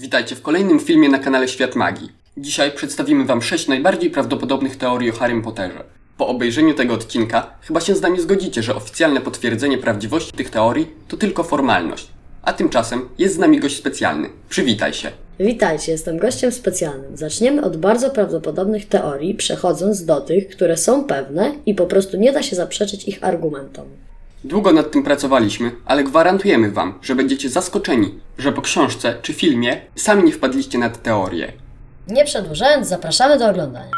Witajcie w kolejnym filmie na kanale Świat Magii. Dzisiaj przedstawimy Wam 6 najbardziej prawdopodobnych teorii o Harrym Potterze. Po obejrzeniu tego odcinka chyba się z nami zgodzicie, że oficjalne potwierdzenie prawdziwości tych teorii to tylko formalność. A tymczasem jest z nami gość specjalny. Przywitaj się. Witajcie, jestem gościem specjalnym. Zaczniemy od bardzo prawdopodobnych teorii, przechodząc do tych, które są pewne i po prostu nie da się zaprzeczyć ich argumentom. Długo nad tym pracowaliśmy, ale gwarantujemy Wam, że będziecie zaskoczeni, że po książce czy filmie sami nie wpadliście na te teorie. Nie przedłużając, zapraszamy do oglądania.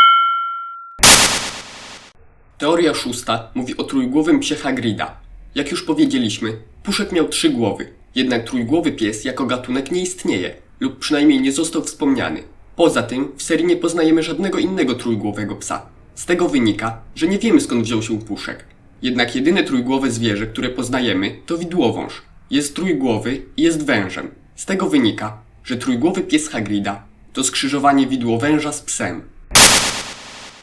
Teoria szósta mówi o trójgłowym psie Hagrida. Jak już powiedzieliśmy, Puszek miał trzy głowy, jednak trójgłowy pies jako gatunek nie istnieje, lub przynajmniej nie został wspomniany. Poza tym w serii nie poznajemy żadnego innego trójgłowego psa. Z tego wynika, że nie wiemy skąd wziął się Puszek. Jednak jedyne trójgłowe zwierzę, które poznajemy, to widłowąż. Jest trójgłowy i jest wężem. Z tego wynika, że trójgłowy pies Hagrida to skrzyżowanie widłowęża z psem.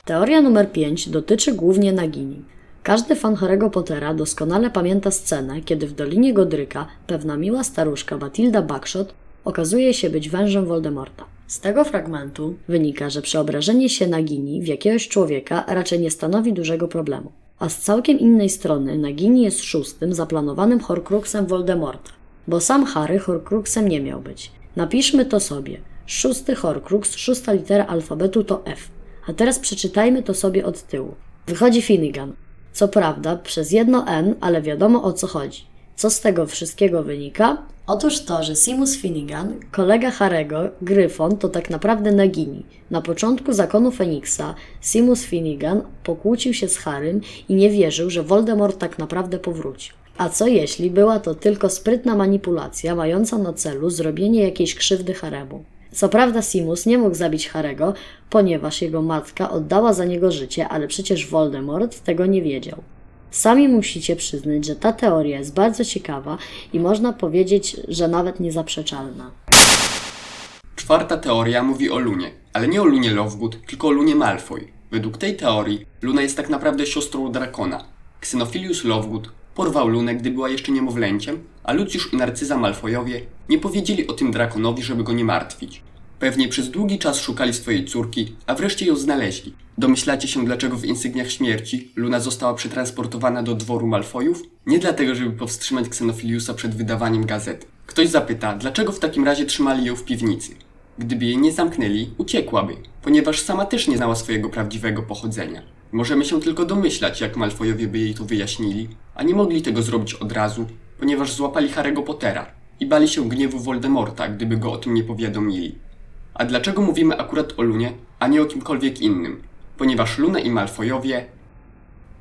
Teoria numer 5 dotyczy głównie Nagini. Każdy fan Harry'ego Pottera doskonale pamięta scenę, kiedy w Dolinie Godryka pewna miła staruszka Batilda Buckshot okazuje się być wężem Voldemorta. Z tego fragmentu wynika, że przeobrażenie się Nagini w jakiegoś człowieka raczej nie stanowi dużego problemu. A z całkiem innej strony Nagini jest szóstym zaplanowanym Horcruxem Voldemorta, bo sam Harry Horcruxem nie miał być. Napiszmy to sobie. Szósty Horcrux, szósta litera alfabetu to F. A teraz przeczytajmy to sobie od tyłu. Wychodzi Finnegan. Co prawda, przez jedno N, ale wiadomo o co chodzi. Co z tego wszystkiego wynika? Otóż to, że Simus Finnegan, kolega Harego, Gryfon, to tak naprawdę Nagini. Na początku zakonu Feniksa Simus Finnegan pokłócił się z Harrym i nie wierzył, że Voldemort tak naprawdę powrócił. A co jeśli była to tylko sprytna manipulacja mająca na celu zrobienie jakiejś krzywdy Haremu? Co prawda Simus nie mógł zabić Harego, ponieważ jego matka oddała za niego życie, ale przecież Voldemort tego nie wiedział. Sami musicie przyznać, że ta teoria jest bardzo ciekawa i można powiedzieć, że nawet niezaprzeczalna. Czwarta teoria mówi o Lunie, ale nie o Lunie Lovegood, tylko o Lunie Malfoy. Według tej teorii Luna jest tak naprawdę siostrą Drakona. Xenophilius Lovegood porwał Lunę, gdy była jeszcze niemowlęciem, a Lucius i Narcyza Malfoyowie nie powiedzieli o tym Drakonowi, żeby go nie martwić. Pewnie przez długi czas szukali swojej córki, a wreszcie ją znaleźli. Domyślacie się, dlaczego w insygniach śmierci Luna została przetransportowana do dworu Malfoyów? Nie dlatego, żeby powstrzymać Xenophiliusa przed wydawaniem gazety. Ktoś zapyta, dlaczego w takim razie trzymali ją w piwnicy? Gdyby jej nie zamknęli, uciekłaby, ponieważ sama też nie znała swojego prawdziwego pochodzenia. Możemy się tylko domyślać, jak Malfoyowie by jej to wyjaśnili, a nie mogli tego zrobić od razu, ponieważ złapali Harry'ego Pottera i bali się gniewu Voldemorta, gdyby go o tym nie powiadomili. A dlaczego mówimy akurat o Lunie, a nie o kimkolwiek innym? Ponieważ Luna i Malfoyowie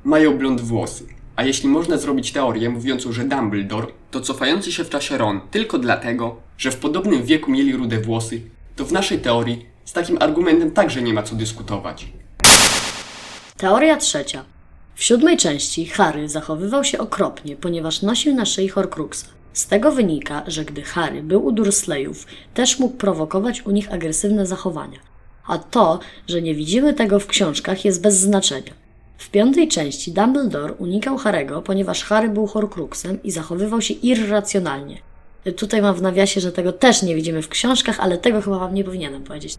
mają blond włosy. A jeśli można zrobić teorię mówiącą, że Dumbledore to cofający się w czasie Ron tylko dlatego, że w podobnym wieku mieli rude włosy, to w naszej teorii z takim argumentem także nie ma co dyskutować. Teoria trzecia. W siódmej części Harry zachowywał się okropnie, ponieważ nosił na szyi Horcruxa. Z tego wynika, że gdy Harry był u Dursleyów, też mógł prowokować u nich agresywne zachowania. A to, że nie widzimy tego w książkach jest bez znaczenia. W piątej części Dumbledore unikał Harego, ponieważ Harry był Horcruxem i zachowywał się irracjonalnie. Tutaj mam w nawiasie, że tego też nie widzimy w książkach, ale tego chyba wam nie powinienem powiedzieć.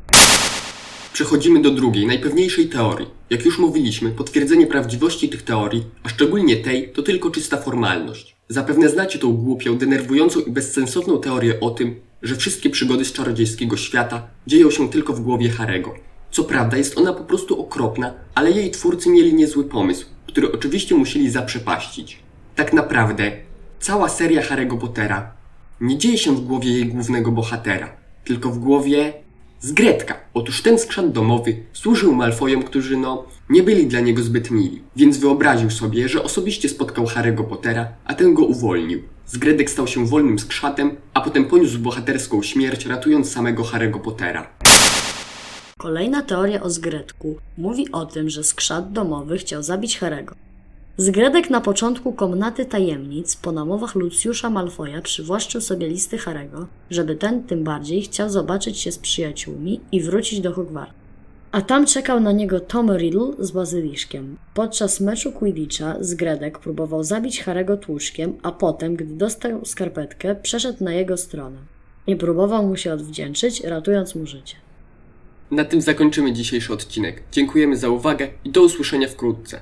Przechodzimy do drugiej, najpewniejszej teorii. Jak już mówiliśmy, potwierdzenie prawdziwości tych teorii, a szczególnie tej, to tylko czysta formalność. Zapewne znacie tą głupią, denerwującą i bezsensowną teorię o tym, że wszystkie przygody z czarodziejskiego świata dzieją się tylko w głowie Harego. Co prawda jest ona po prostu okropna, ale jej twórcy mieli niezły pomysł, który oczywiście musieli zaprzepaścić. Tak naprawdę, cała seria Harry'ego Pottera nie dzieje się w głowie jej głównego bohatera, tylko w głowie Zgredka. Otóż ten skrzat domowy służył Malfoyom, którzy no nie byli dla niego zbyt mili, więc wyobraził sobie, że osobiście spotkał Harry'ego Pottera, a ten go uwolnił. Zgredek stał się wolnym skrzatem, a potem poniósł bohaterską śmierć, ratując samego Harry'ego Pottera. Kolejna teoria o Zgredku mówi o tym, że skrzat domowy chciał zabić Harego. Zgredek na początku komnaty tajemnic po namowach Lucjusza Malfoja przywłaszczył sobie listy Harego, żeby ten tym bardziej chciał zobaczyć się z przyjaciółmi i wrócić do Hogwartu. A tam czekał na niego Tom Riddle z bazyliszkiem. Podczas meczu Quidditcha Zgredek próbował zabić Harego tłuczkiem, a potem, gdy dostał skarpetkę, przeszedł na jego stronę. i próbował mu się odwdzięczyć, ratując mu życie. Na tym zakończymy dzisiejszy odcinek. Dziękujemy za uwagę i do usłyszenia wkrótce.